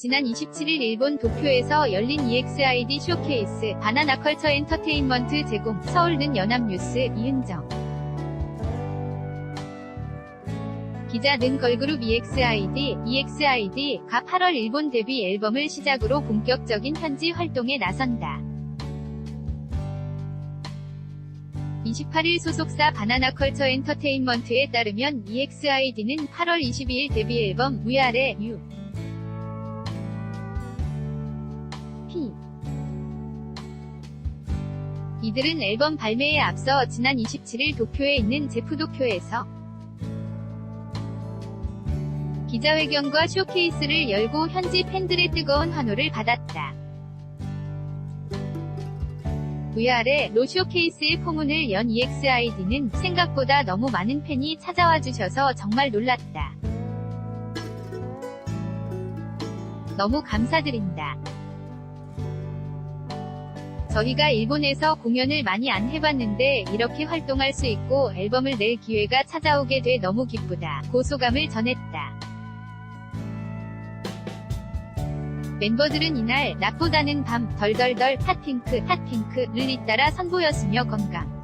지난 27일 일본 도쿄에서 열린 EXID 쇼케이스 바나나컬처 엔터테인먼트 제공 서울는 연합뉴스 이은정 기자 등 걸그룹 EXID, EXID가 8월 일본 데뷔 앨범을 시작으로 본격적인 현지 활동에 나선다. 28일 소속사 바나나컬처 엔터테인먼트에 따르면 EXID는 8월 22일 데뷔 앨범 위아래 U 이들은 앨범 발매에 앞서 지난 27일 도쿄에 있는 제프도쿄에서 기자회견과 쇼케이스를 열고 현지 팬들의 뜨거운 환호를 받았다. 위아래 로 쇼케이스의 포문을 연 EXID는 생각보다 너무 많은 팬이 찾아와 주셔서 정말 놀랐다. 너무 감사드린다. 저희가 일본에서 공연을 많이 안 해봤는데 이렇게 활동할 수 있고 앨범을 낼 기회가 찾아오게 돼 너무 기쁘다. 고소감을 전했다. 멤버들은 이날 낮보다는 밤 덜덜덜 핫핑크 핫핑크를 잇따라 선보였으며 건강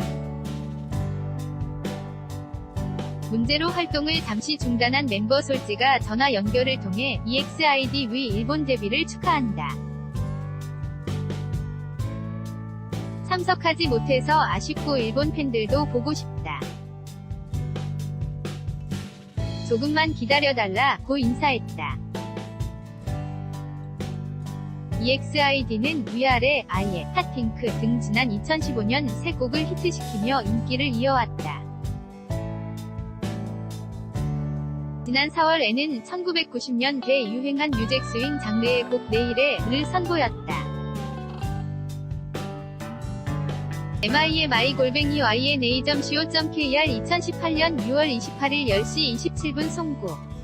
문제로 활동을 잠시 중단한 멤버 솔지가 전화 연결을 통해 EXID 위 일본 데뷔를 축하한다. 참석하지 못해서 아쉽고 일본 팬들도 보고 싶다. 조금만 기다려달라 고 인사했다. EXID는 위아래, 아예, 핫핑크 등 지난 2015년 세 곡을 히트시키며 인기를 이어왔다. 지난 4월에는 1990년대 유행한 뮤직 스윙 장르의 곡 내일에를 선보였다. MIMI 골뱅이 YNA.co.kr 2018년 6월 28일 10시 27분 송고